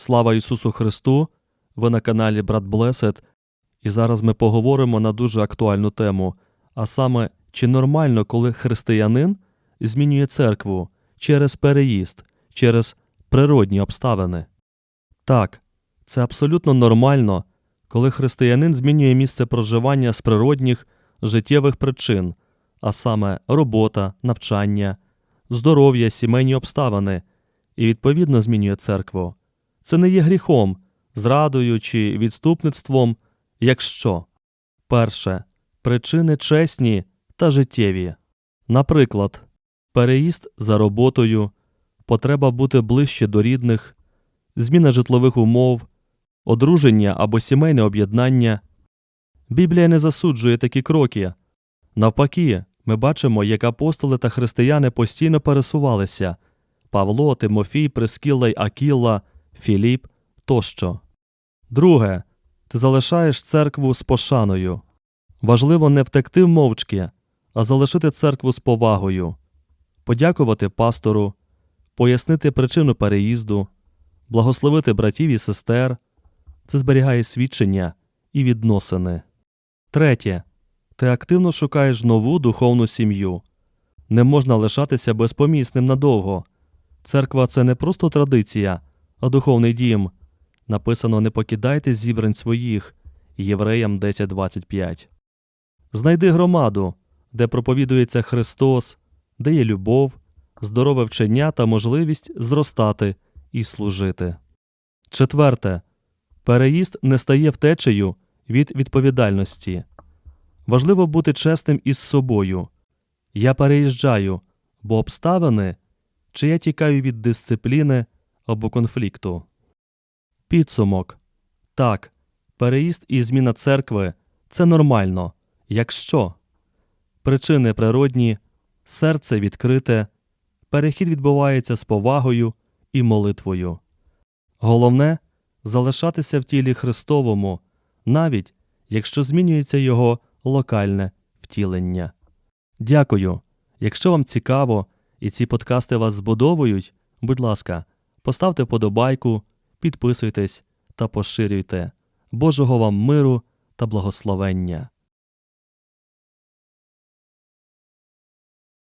Слава Ісусу Христу! Ви на каналі Брат Блесед, і зараз ми поговоримо на дуже актуальну тему, а саме, чи нормально, коли християнин змінює церкву через переїзд, через природні обставини? Так, це абсолютно нормально, коли християнин змінює місце проживання з природних життєвих причин, а саме робота, навчання, здоров'я, сімейні обставини, і відповідно змінює церкву. Це не є гріхом, зрадою чи відступництвом, якщо перше причини чесні та життєві. Наприклад, переїзд за роботою, потреба бути ближче до рідних, зміна житлових умов, одруження або сімейне об'єднання. Біблія не засуджує такі кроки. Навпаки, ми бачимо, як апостоли та християни постійно пересувалися Павло, Тимофій, Прескілла й Акілла, Філіп тощо. Друге, ти залишаєш церкву з пошаною. Важливо не втекти мовчки, а залишити церкву з повагою, подякувати пастору, пояснити причину переїзду, благословити братів і сестер. Це зберігає свідчення і відносини. Третє. Ти активно шукаєш нову духовну сім'ю. Не можна лишатися безпомісним надовго. Церква це не просто традиція, а духовний дім. Написано не покидайте зібрань своїх Євреям 10.25. Знайди громаду, де проповідується Христос, де є любов, здорове вчення та можливість зростати і служити. Четверте. Переїзд не стає втечею від відповідальності. Важливо бути чесним із собою. Я переїжджаю, бо обставини, чи я тікаю від дисципліни або конфлікту. Підсумок. Так, переїзд і зміна церкви це нормально, якщо причини природні, серце відкрите, перехід відбувається з повагою і молитвою. Головне залишатися в тілі Христовому, навіть якщо змінюється його локальне втілення. Дякую. Якщо вам цікаво і ці подкасти вас збудовують, будь ласка, поставте вподобайку, підписуйтесь та поширюйте. Божого вам миру та благословення.